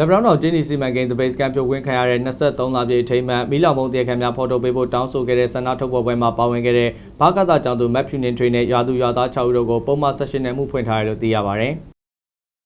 လက်ဘရောင်းတော်ကျင်းဒီစီမံကိန်းတပိတ်စကန်ပြုတ်ဝင်ခံရတဲ့23လပြည့်အထိမ်းအမှန်မီလောင်မုံတရားခံများဖော်ထုတ်ပေးဖို့တောင်းဆိုခဲ့တဲ့ဆန္ဒထုတ်ဖော်ပွဲမှာပါဝင်ခဲ့တဲ့ဘာကသာကျောင်းသူမက်ဖြူနင်ထွေနဲ့ရွာသူရွာသား6ဦးတို့ကိုပုံမှန်ဆက်ရှင်နယ်မှုဖွင့်ထားတယ်လို့သိရပါဗျ။မ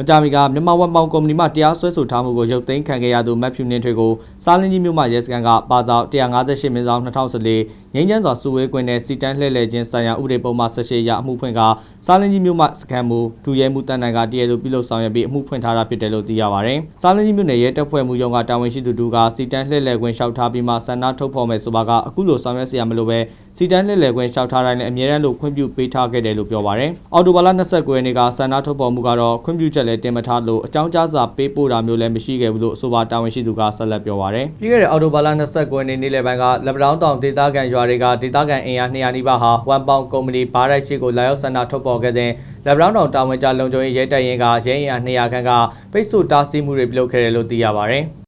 ကြမီကမြန်မာဝက်မောင်ကုမ္ပဏီမှတရားစွဲဆိုထားမှုကိုရုပ်သိမ်းခံခဲ့ရသူမက်ဖြူနင်းထွေကိုစားလင်းကြီးမြို့မှရဲစခန်းကပါဇောက်158မင်းဆောင်2014ငိမ့်ချန်းစွာစုဝေးခွင့်နဲ့စီတန်းလှည့်လည်ခြင်းဆိုင်ရာဥပဒေပုံမှ18ရာအမှုဖွင့်ကစားလင်းကြီးမြို့မှစခန်းမှုဒူရဲမှုတန်နိုင်ကတရားလိုပြုလုပ်ဆောင်ရွက်ပြီးအမှုဖွင့်ထားတာဖြစ်တယ်လို့သိရပါတယ်။စားလင်းကြီးမြို့နယ်ရဲတပ်ဖွဲ့မှုရုံးကတာဝန်ရှိသူတို့ကစီတန်းလှည့်လည်ခွင့်လျှောက်ထားပြီးမှဆန္ဒထုတ်ဖော်မယ်ဆိုပါကအခုလိုဆောင်ရွက်စရာမလိုပဲစီတန်းလှည့်လည်ခွင့်လျှောက်ထားတိုင်းလည်းအမြဲတမ်းလို့ခွင့်ပြုပေးထားခဲ့တယ်လို့ပြောပါတယ်။အော်တိုဘာလ29ရက်နေ့ကဆန္ဒထုတ်ဖော်မှုကတော့ခွင့်ပြုချက်လည်းတင်မထားလို့အကြောင်းကြားစာပေးပို့တာမျိုးလည်းမရှိခဲ့ဘူးလို့အဆိုပါတာဝန်ရှိသူကဆက်လက်ပြောပါဗျ။ပြီးခဲ့တဲ့အော်တိုဘာလ29ရက်နေ့နေ့လယ်ပိုင်းကလက်ပတောင်းတောင်ဒေသခံရွာတွေကဒေသခံအင်အား200နီးပါးဟာဝန်ပေါင်ကုမ္ပဏီဘားရိုက်ရှိကိုလာရောက်ဆန္ဒထုတ်ဖော်ခဲ့တဲ့လက်ပတောင်းတောင်တာဝန်ကျလုံခြုံရေးရဲတပ်ရင်းကရဲအင်အား200ခန့်ကပိတ်ဆို့တားဆီးမှုတွေပြုလုပ်ခဲ့တယ်လို့သိရပါဗျ။